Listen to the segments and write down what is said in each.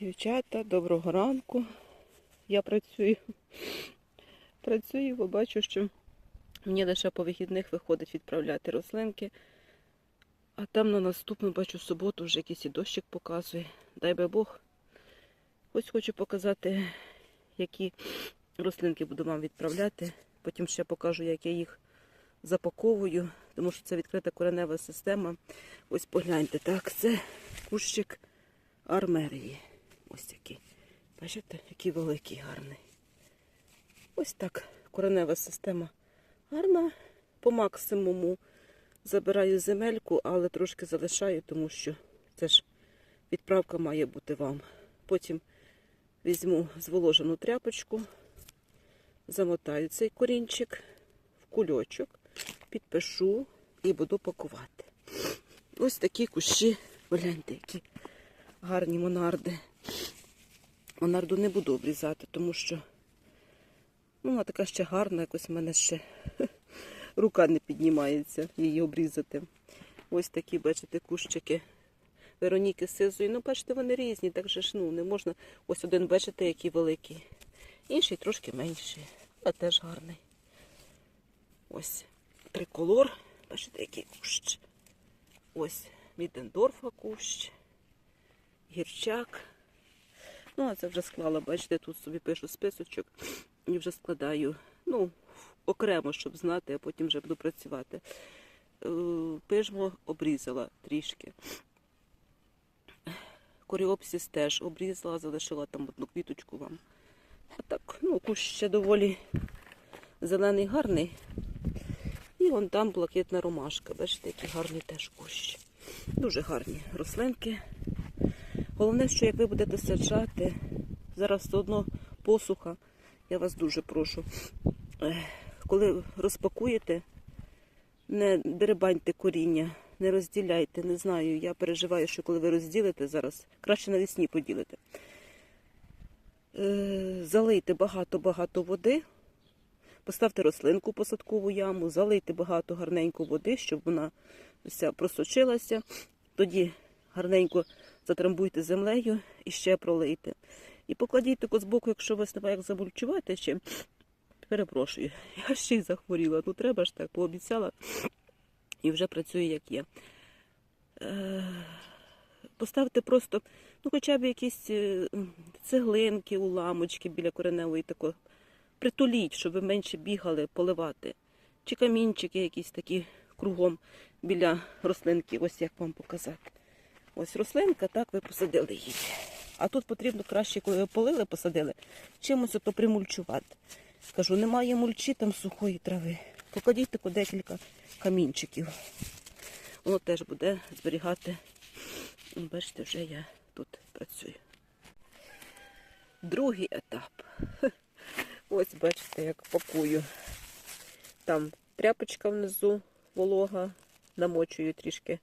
Дівчата, доброго ранку. Я працюю. Працюю, бо бачу, що мені лише по вихідних виходить відправляти рослинки. А там на наступну, бачу, суботу вже якийсь і дощик показує. Дай би Бог. Ось хочу показати, які рослинки буду вам відправляти. Потім ще покажу, як я їх запаковую, тому що це відкрита коренева система. Ось погляньте, так, це кущик армерії. Ось такий. Бачите, який великий, гарний. Ось так. Коренева система гарна. По максимуму забираю земельку, але трошки залишаю, тому що це ж відправка має бути вам. Потім візьму зволожену тряпочку, замотаю цей корінчик в кульочок, підпишу і буду пакувати. Ось такі кущі, гляньте, які гарні монарди. Монарду не буду обрізати, тому що ну, вона така ще гарна, якось в мене ще рука не піднімається її обрізати. Ось такі, бачите, кущики Вероніки сизої. Ну, бачите, вони різні, так же ж ну, не можна. Ось один, бачите, який великий. Інший трошки менший, а теж гарний. Ось триколор. Бачите, який кущ. Ось Мідендорфа кущ, гірчак. Ну, а це вже склала, бачите, тут собі пишу списочок і вже складаю. Ну, окремо, щоб знати, а потім вже буду працювати. Е, Пижмо обрізала трішки. Коріопсіс теж обрізала, залишила там одну квіточку вам. А так, ну, кущ ще доволі зелений, гарний. І вон там блакитна ромашка. Бачите, який гарний теж кущ. Дуже гарні рослинки. Головне, що як ви будете саджати, зараз все одно посуха, я вас дуже прошу. Коли розпакуєте, не деребаньте коріння, не розділяйте. Не знаю, я переживаю, що коли ви розділите зараз, краще навесні поділите. Е, Залийте багато-багато води, поставте рослинку посадкову яму, залийте багато гарненько води, щоб вона вся просочилася. Тоді гарненько затрамбуйте землею і ще пролийте. І покладіть тако збоку, якщо вас немає як замульчувати ще. Перепрошую, я ще й захворіла. Ну треба ж так, пообіцяла і вже працює як є. Е, Поставте просто, ну хоча б якісь е, цеглинки, уламочки біля кореневої тако. Притуліть, щоб ви менше бігали, поливати. Чи камінчики якісь такі кругом біля рослинки. Ось як вам показати. Ось рослинка, так ви посадили її. А тут потрібно краще, коли полили, посадили, чимось ото примульчувати. Кажу, немає мульчі, там сухої трави. Покладіть тако декілька камінчиків. Воно теж буде зберігати. Ну, Бачите, вже я тут працюю. Другий етап. Ось бачите, як пакую. Там тряпочка внизу волога, намочую трішки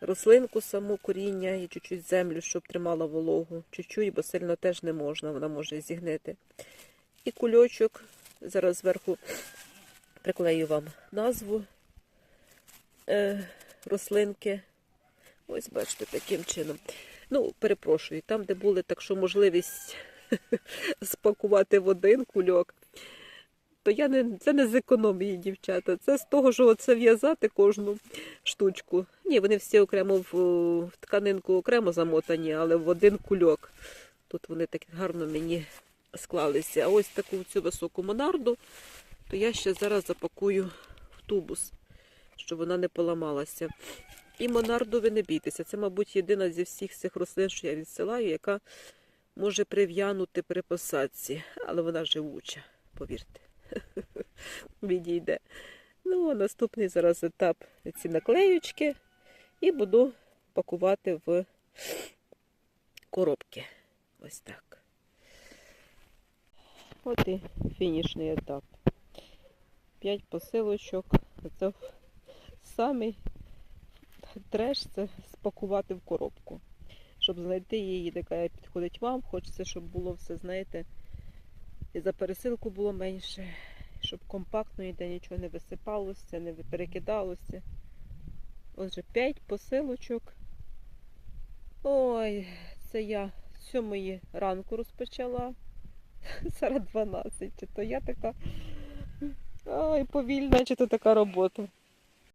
рослинку саму коріння і чуть-чуть землю, щоб тримала вологу. Чуть-чуть, бо сильно теж не можна, вона може зігнити. І кульочок. Зараз зверху приклею вам назву е, рослинки. Ось, бачите, таким чином. Ну, перепрошую, там, де були так, що можливість спакувати в один кульок, то я не, це не з економії, дівчата. Це з того, що оце в'язати кожну штучку. Ні, вони всі окремо в, в тканинку окремо замотані, але в один кульок. Тут вони так гарно мені склалися. А ось таку цю високу монарду, то я ще зараз запакую в тубус, щоб вона не поламалася. І монарду ви не бійтеся. Це, мабуть, єдина зі всіх цих рослин, що я відсилаю, яка може прив'янути при посадці. Але вона живуча, повірте. Відійде. Ну, а наступний зараз етап ці наклеючки і буду пакувати в коробки. Ось так. От і фінішний етап. П'ять посилочок. Це самий треш це спакувати в коробку. Щоб знайти її, яка підходить вам. Хочеться, щоб було все, знаєте, і за пересилку було менше, щоб компактно ніде нічого не висипалося, не перекидалося. Отже, 5 посилочок. Ой, це я з 7 ранку розпочала. Зараз 12. Чи то я така ой, повільна, чи то така робота.